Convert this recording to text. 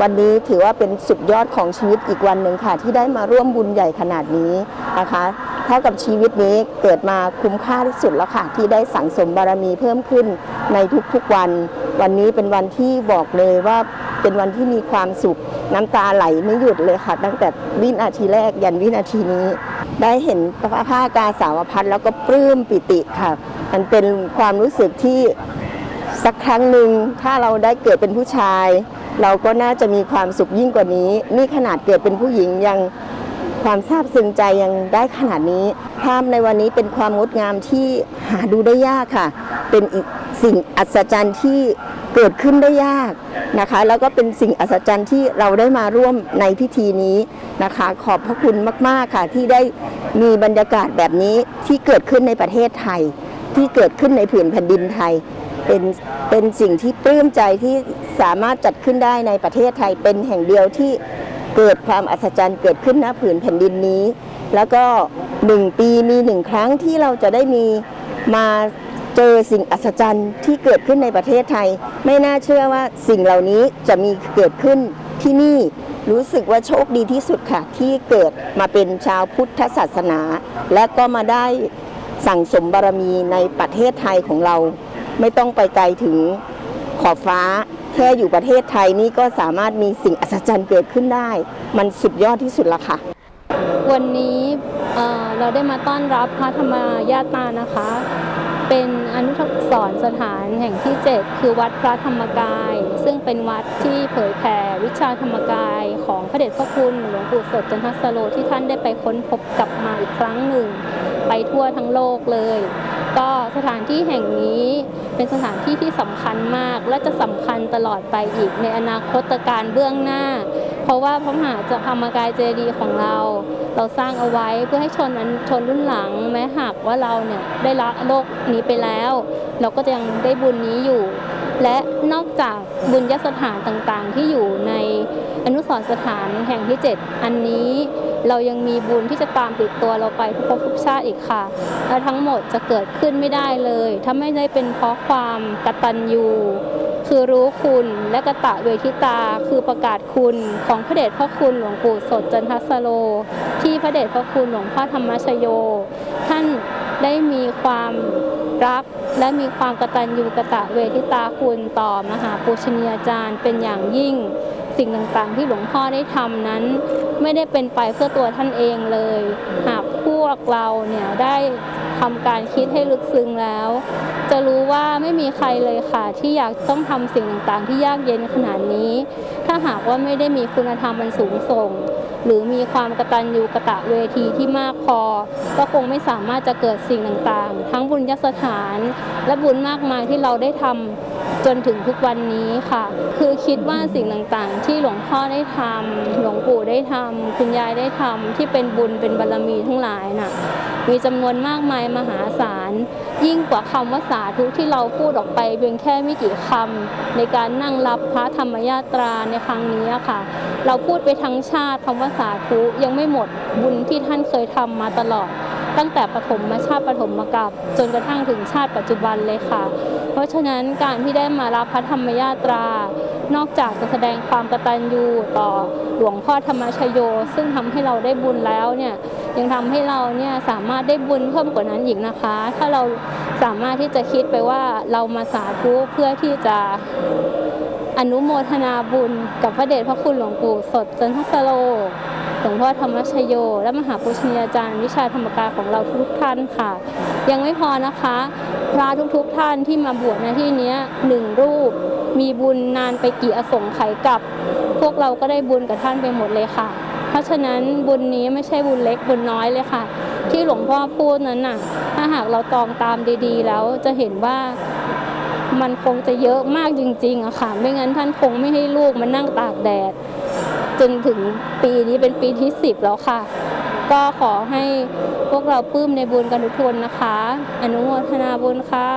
วันนี้ถือว่าเป็นสุดยอดของชีวิตอีกวันหนึ่งค่ะ ที่ได้มาร่วมบุญใหญ่ขนาดนี้นะคะเท่ากับชีวิตนี้เกิดมาคุ้มค่าที่สุดแล้วค่ะ ที่ได้สั่งสมบารมีเพิ่มขึ้นในทุกๆวัน วันนี้เป็นวันที่บอกเลยว่าเป็นวันที่มีความสุข น้ำตาไหลไม่หยุดเลยค่ะ ตั้งแต่วินาทีแรกยันวินาทีนี้ ได้เห็นผ้ากาสาวพัดแล้วก็ปลื้มปิติค่ะ มันเป็นความรู้สึกที่สักครั้งหนึ่งถ้าเราได้เกิดเป็นผู้ชาย เราก็น่าจะมีความสุขยิ่งกว่านี้ นี่ขนาดเกิดเป็นผู้หญิงยังความซาบซึ้งใจยังได้ขนาดนี้ภาพในวันนี้เป็นความงดงามที่หาดูได้ยากค่ะ เป็นอีกสิ่งอัศจรรย์ที่เกิดขึ้นได้ยากนะคะ แล้วก็เป็นสิ่งอัศจรรย์ที่เราได้มาร่วมในพิธีนี้นะคะ ขอบพระคุณมาก ๆ ค่ะ ที่ได้มีบรรยากาศแบบนี้ที่เกิดขึ้นในประเทศไทย ที่เกิดขึ้นในผืนแผ่นดินไทย เป็นเป็นสิ่งที่ปลื้มใจที่ สามารถจัดขึ้นได้ในประเทศไทยเป็นแห่งเดียวที่เกิดความอัศจรรย์เกิดขึ้นณผืนแผ่นดินนี้ แล้วก็หนึ่งปีมีหนึ่งครั้งที่เราจะได้มีมาเจอสิ่งอัศจรรย์ที่เกิดขึ้นในประเทศไทย ไม่น่าเชื่อว่าสิ่งเหล่านี้จะมีเกิดขึ้นที่นี่รู้สึกว่าโชคดีที่สุดค่ะ ที่เกิดมาเป็นชาวพุทธศาสนา และก็มาได้สั่งสมบารมีในประเทศไทยของเรา ไม่ต้องไปไกลถึงขอบฟ้า แค่อยู่ประเทศไทยนี่ก็สามารถมีสิ่งอัศจรรย์เกิดขึ้นได้ มันสุดยอดที่สุดละค่ะ วันนี้เเราได้มาต้อนรับพระธรรมญาตานะคะ เป็นอนุสรสถานแห่งที่ 7 คือวัดพระธรรมกาย ซึ่งเป็นวัดที่เผยแผ่วิชาธรรมกายของพระเดชพระคุณหลวงปู่สดจันทสโลที่ท่านได้ไปค้นพบกลับมาอีกครั้งหนึ่ง ไปทั่วทั้งโลกเลย สถานที่แห่งนี้เป็นสถานที่ที่สำคัญมาก และจะสำคัญตลอดไปอีกในอนาคตการเบื้องหน้า เพราะว่าพระมหาธรรมกายเจดีย์ของเรา เราสร้างเอาไว้เพื่อให้ชนนั้นชนรุ่นหลังแม้หากว่าเราเนี่ยได้ละโลกนี้ไปแล้ว เราก็จะยังได้บุญนี้อยู่ และนอกจากบุญยสถานต่างๆ ที่อยู่ในอนุสรสถานแห่งที่ 7 อันนี้เรายังมีบุญที่จะตามติดตัวเราไปทุกภพทุกชาติอีกค่ะ และทั้งหมดจะเกิดขึ้นไม่ได้เลย ถ้าไม่ได้เป็นเพราะความกตัญญูคือรู้คุณและกะตะเวทิตา คือประกาศคุณของพระเดชพระคุณหลวงปู่สดจันทสโล ที่พระเดชพระคุณหลวงพ่อธรรมชโย ท่านได้มีความ รักและมีความกตัญญูกตะเวทิตาคุณต่อมหาปูชนียาจารย์เป็นอย่างยิ่ง สิ่งต่างๆ ที่หลวงพ่อได้ทำนั้น ไม่ได้เป็นไปเพื่อตัวท่านเองเลย หากพวกเราเนี่ยได้ทำการคิดให้ลึกซึ้งแล้ว จะรู้ว่าไม่มีใครเลยค่ะ ที่อยากต้องทำสิ่งต่างๆ ที่ยากเย็นขนาดนี้ ถ้าหากว่าไม่ได้มีคุณธรรมมันสูงส่ง หรือมีความกตัญญูกะตะเวทีที่มากพอ ก็คงไม่สามารถจะเกิดสิ่งต่างๆ ทั้งบุญยสถาน และบุญมากมายที่เราได้ทำจนถึงทุกวันนี้ค่ะ คือคิดว่าสิ่งต่างๆ ที่หลวงพ่อได้ทำหลวงปู่ได้ทำคุณยายได้ทำที่เป็นบุญเป็นบารมีทั้งหลายน่ะ มีจำนวนมากมายมหาศาล ยิ่งกว่าคำว่าสาธุที่เราพูดออกไปเพียงแค่ไม่กี่คำในการนั่งรับพระธรรมยาตราในครั้งนี้ค่ะ เราพูดไปทั้งชาติคำว่าสาธุยังไม่หมดบุญที่ท่านเคยทำมาตลอดตั้งแต่ปฐมมาชาติปฐมมากับ จนกระทั่งถึงชาติปัจจุบันเลยค่ะ เพราะฉะนั้นการที่ได้มารับพระธรรมยาตรา นอกจากจะแสดงความกตัญญูต่อหลวงพ่อธรรมชโย ซึ่งทำให้เราได้บุญแล้วเนี่ย ยังทำให้เราเนี่ยสามารถได้บุญเพิ่มกว่านั้นอีกนะคะ ถ้าเราสามารถที่จะคิดไปว่าเรามาสาธุเพื่อที่จะอนุโมทนาบุญกับพระเดชพระคุณหลวงปู่สดจันทสโลหลวงพ่อธรรมชโย และมหาปุชนียาจารย์วิชาธรรมกายของเราทุกท่านค่ะ ยังไม่พอนะคะ พระทุกๆท่านที่มาบวชในที่นี้หนึ่งรูป มีบุญนานไปกี่อสงไขยกับ พวกเราก็ได้บุญกับท่านไปหมดเลยค่ะ ราะฉะนั้นบุญนี้ไม่ใช่บุญเล็กบุญน้อยเลยค่ะ ที่หลวงพ่อพูดนั้นน่ะ ถ้าหากเราตองตามดีๆ แล้วจะเห็นว่ามันคงจะเยอะมากจริงๆอะค่ะ ไม่งั้นท่านคงไม่ให้ลูกมานั่งตากแดด จนถึงปีนี้เป็นปีที่ 10 แล้วค่ะ ก็ขอให้พวกเราปลื้มในบุญกันทุกคนนะคะ อนุโมทนาบุญค่ะ